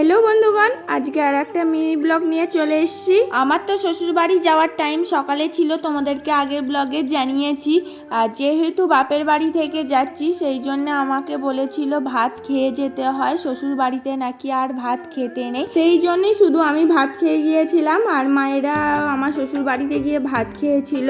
Hello বন্ধুগণ আজকে আর একটা মিনি ব্লগ নিয়ে চলে এসেছি। আমার তো শ্বশুর বাড়ি যাওয়ার টাইম সকালে ছিল তোমাদেরকে আগের ব্লগে জানিয়েছি। আর যেহেতু বাপের বাড়ি থেকে যাচ্ছি সেই জন্য আমাকে বলেছিল ভাত খেয়ে যেতে হয়। শ্বশুর বাড়িতে নাকি আর ভাত খেতে নেই। সেই জন্যই শুধু আমি ভাত খেয়ে গিয়েছিলাম আর মায়েরা আমার শ্বশুর বাড়িতে গিয়ে ভাত খেয়েছিল।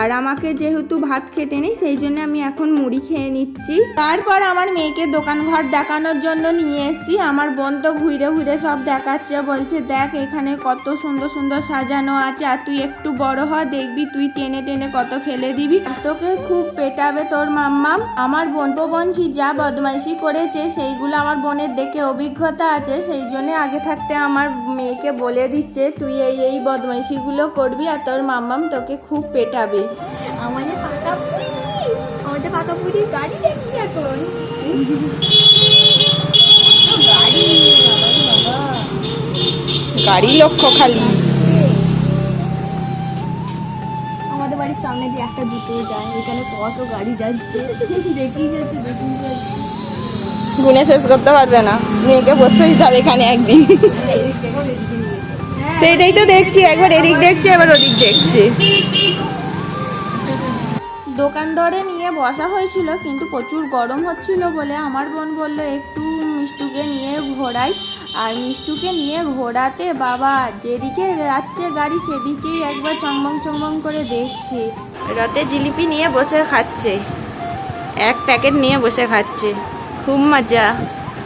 আর আমাকে যেহেতু ভাত খেতে নেই সেই জন্য আমি এখন মুড়ি খেয়ে নিচ্ছি। তারপর আমার মেয়েকে দোকান ঘর দেখানোর জন্য নিয়ে এসেছি। আমার বোন তো ঘুরে ঘুরে সব দেখাচ্ছে বলছে দেখ এখানে কত সুন্দর সুন্দর সাজানো আছে আর তুই একটু বড় হ দেখবি তুই টেনে টেনে কত ফেলে দিবি। তোকে খুব পেটাবে তোর মাম্মাম। আমার বোন বোনছি যা বদমাইশি করেছে সেইগুলো আমার বোনের দেখে অভিজ্ঞতা আছে সেই জন্য আগে থাকতে আমার মেয়েকে বলে দিচ্ছে তুই এই এই বদমাইশিগুলো করবি আর তোর মাম্মাম তোকে খুব পেটাবে। আমাদের পাকা পুরি আমাদের পাকা গাড়ি দেখছি এখন। গাড়ি গাড়ি লক্ষ্য খালি। আমাদের বাড়ির সামনে দিয়ে একটা দুটো যায় এখানে কত গাড়ি যাচ্ছে। দেখি যাচ্ছে দেখি যাচ্ছে। গুনে শেষ করতে পারবে না। মেয়েকে বসতে দিতে হবে এখানে একদিন। সেইটাই তো দেখছি একবার এদিক দেখছি এবার ওদিক দেখছি। দোকান দরে নিয়ে বসা হয়েছিল কিন্তু প্রচুর গরম হচ্ছিল বলে আমার বোন বলল একটু মিষ্টুকে নিয়ে ঘোরাই। আর মিষ্টুকে নিয়ে ঘোরাতে বাবা যেদিকে যাচ্ছে গাড়ি সেদিকেই একবার চংবং চংবং করে দেখছে। রাতে জিলিপি নিয়ে বসে খাচ্ছে। এক প্যাকেট নিয়ে বসে খাচ্ছে। খুব মজা।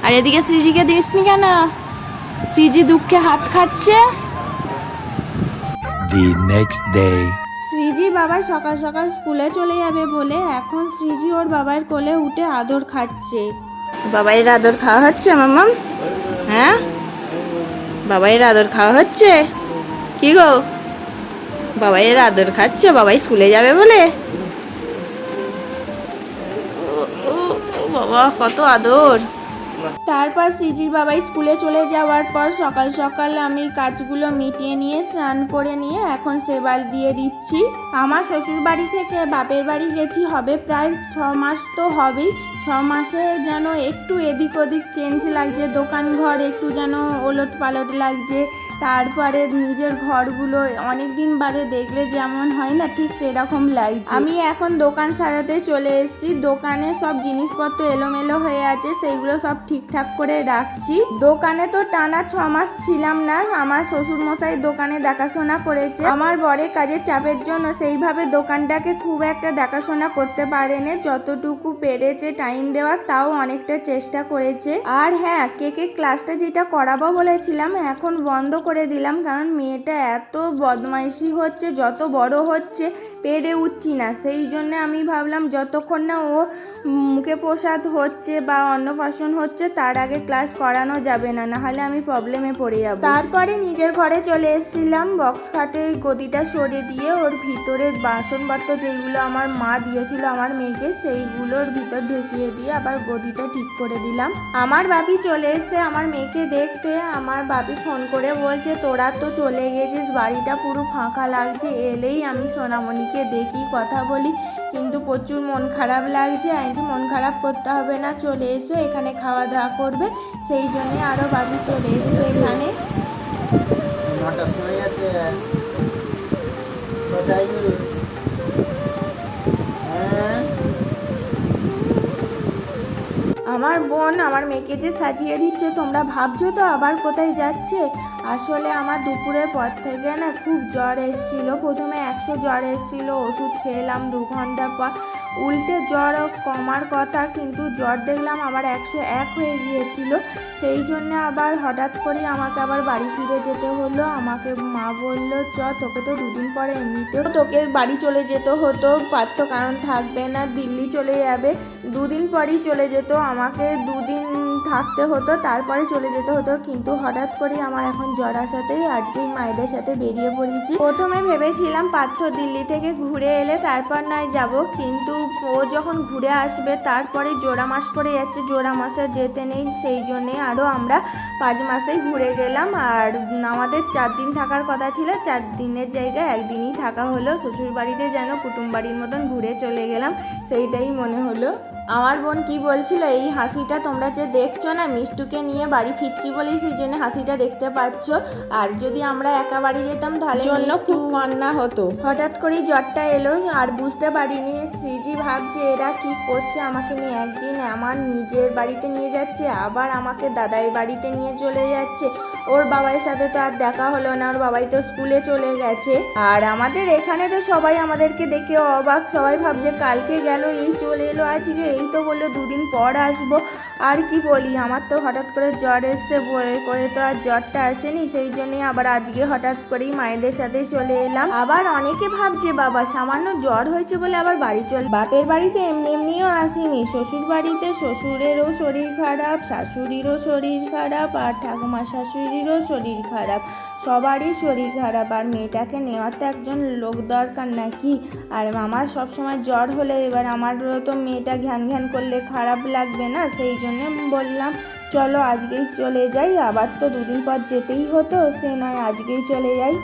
আর এদিকে সৃজিকে দিসনি কেন? সৃজি দুঃখে হাত খাচ্ছে. শ্রীজি বাবা সকাল সকাল স্কুলে চলে যাবে বলে এখন শ্রীজি ওর বাবার কোলে উঠে আদর খাচ্ছে। বাবাইয়ের আদর খাওয়া হচ্ছে মামাম হ্যাঁ? বাবাইয়ের আদর খাওয়া হচ্ছে? কি গো? বাবাইয়ের আদর খাচ্ছে? বাবাই স্কুলে যাবে বলে? বাবা, কত আদর। তারপর সিজির বাবাই স্কুলে চলে যাওয়ার পর সকাল সকাল আমি কাজগুলো মিটিয়ে নিয়ে স্নান করে নিয়ে এখন সেবাল দিয়ে দিচ্ছি। আমার শ্বশুর বাড়ি থেকে বাপের বাড়ি গেছি, হবে প্রায় ছ মাস তো হবেই। ছ মাসে যেন একটু এদিক ওদিক চেঞ্জ লাগছে, দোকান ঘর একটু যেন ওলট পালট লাগছে। তারপরে নিজের ঘরগুলো অনেক দিন বাদে দেখলে যেমন হয় না, ঠিক সেরকম লাগছে। আমি এখন দোকান সাজাতে চলে এসেছি, দোকানে সব জিনিসপত্র এলোমেলো হয়ে আছে, সেইগুলো সব ঠিকঠাক করে রাখছি। দোকানে তো টানা ছ মাস ছিলাম না। আমার শ্বশুর মশাই দোকানে দেখাশোনা করেছে। আমার বরের কাজের চাপের জন্য সেইভাবে দোকানটাকে খুব একটা দেখাশোনা করতে পারেনি। যতটুকু পেরেছে টাইম দেওয়ার, তাও অনেকটা চেষ্টা করেছে। আর হ্যাঁ কেকে ক্লাসটা যেটা করাবো বলেছিলাম, এখন বন্ধ করে দিলাম। কারণ মেয়েটা এত বদমাইশি হচ্ছে, যত বড় হচ্ছে, পেরে উঠছি না। সেই জন্য আমি ভাবলাম, যতক্ষণ না ও মুখে প্রসাদ হচ্ছে বা অন্নপ্রাশন হচ্ছে তার আগে ক্লাস করানো যাবে না, নাহলে আমি প্রবলেমে পড়ে যাব। তারপরে নিজের ঘরে চলে এসেছিলাম বক্স খাটে গদিটা সরিয়ে দিয়ে ওর ভিতরে বাসনপত্র যেইগুলো আমার মা দিয়েছিল আমার মেয়েকে, সেইগুলোর ভিতর ঢুকিয়ে দিয়ে আবার গদিটা ঠিক করে দিলাম। আমার বাপি চলে এসছে, আমার মেয়েকে দেখতে। আমার বাপি ফোন করে বলছে, তোরা তো চলে গেছিস, বাড়িটা পুরো ফাঁকা লাগছে, এলেই আমি সোনামণিকে দেখি, কথা বলি। কিন্তু প্রচুর মন খারাপ লাগছে যে মন খারাপ করতে হবে না, চলে এসো, এখানে খাওয়া দাওয়া করবে, সেই জন্যে আরও বাবু চলে এসছে এখানে। আছে কোথায় গো? হ্যাঁ আমার বোন আমার মেয়েকে যে সাজিয়ে দিচ্ছে, তোমরা ভাবছ তো আবার কোথায় যাচ্ছে? আসলে আমার দুপুরের পর থেকে না খুব জ্বর এসেছিল। প্রথমে একশো জ্বর এসেছিল, ওষুধ খেলাম দু ঘণ্টা পর। উল্টে জ্বর কমার কথা, কিন্তু জ্বর দেখলাম আবার একশো এক হয়ে গিয়েছিল। সেই জন্য আবার হঠাৎ করে আমাকে আবার বাড়ি ফিরে যেতে হলো। আমাকে মা বলল, চ, তোকে তো দুদিন পরে এমনিতেও তোকে বাড়ি চলে যেতে হতো। পারতো কারণ থাকবে না, দিল্লি চলে যাবে। দুদিন পরই চলে যেত। আমাকে দুদিন থাকতে হতো, তারপরে চলে যেতে হতো। কিন্তু হঠাৎ করে আমার এখন জ্বর আসাতেই আজকেই মায়েদের সাথে বেরিয়ে পড়েছি। প্রথমে ভেবেছিলাম পার্থ দিল্লি থেকে ঘুরে এলে তারপর নয় যাব। কিন্তু ও যখন ঘুরে আসবে, তারপরে জোড়া মাস পরে যাচ্ছে, জোড়া মাসে যেতে নেই, সেই জন্যে আরও আমরা পাঁচ মাসেই ঘুরে গেলাম। আর আমাদের চার দিন থাকার কথা ছিল, চার দিনের জায়গায় একদিনই থাকা হলো। শ্বশুরবাড়িতে যেন কুটুম বাড়ির মতন ঘুরে চলে গেলাম, সেইটাই মনে হলো। আমার বোন কি বলছিল এই হাসিটা তোমরা যে দেখছ না মিষ্টুকে নিয়ে বাড়ি ফিরছি বলেই সেই জন্য হাসিটা দেখতে পাচ্ছ। আর যদি আমরা একা বাড়ি যেতাম তাহলে জন্য খুব কান্না হতো। হঠাৎ করেই জ্বরটা এলো আর বুঝতে পারিনি শ্রীজি ভাবছে এরা কি করছে আমাকে নিয়ে। একদিন আমার নিজের বাড়িতে নিয়ে যাচ্ছে আবার আমাকে দাদাই বাড়িতে নিয়ে চলে যাচ্ছে। ওর বাবার সাথে তো আর দেখা হলো না, ওর বাবাই তো স্কুলে চলে গেছে। আর আমাদের এখানে তো সবাই আমাদেরকে দেখে অবাক, সবাই ভাবছে কালকে গেল, এই চলে এলো, আজকে এই তো বলল, দুদিন পর আসব। আর কি বলি, আমার তো হঠাৎ করে জ্বর এসছে বলে করে তো আর জ্বরটা আসেনি, সেই জন্যই আবার আজকে হঠাৎ করেই মায়েদের সাথে চলে এলাম। আবার অনেকে ভাবছে, বাবা, সামান্য জ্বর হয়েছে বলে আবার বাড়ি চল বাপের বাড়িতে এমনি এমনিও আসিনি, শ্বশুর বাড়িতে শ্বশুরেরও শরীর খারাপ, শাশুড়িরও শরীর খারাপ, আর ঠাকুমা শাশুড়িরও শরীর খারাপ। সবারই শরীর খারাপ আর মেয়েটাকে নেওয়ার তো একজন লোক দরকার নাকি? আর আমার সবসময় জ্বর হলে এবার আমারও তো মেয়েটা ঘ্যান ঘ্যান করলে খারাপ লাগবে না, সেই জন্য বললাম, চলো আজকেই চলে যাই, আবার তো দুদিন পর যেতেই হতো, সে নয় আজকেই চলে যাই।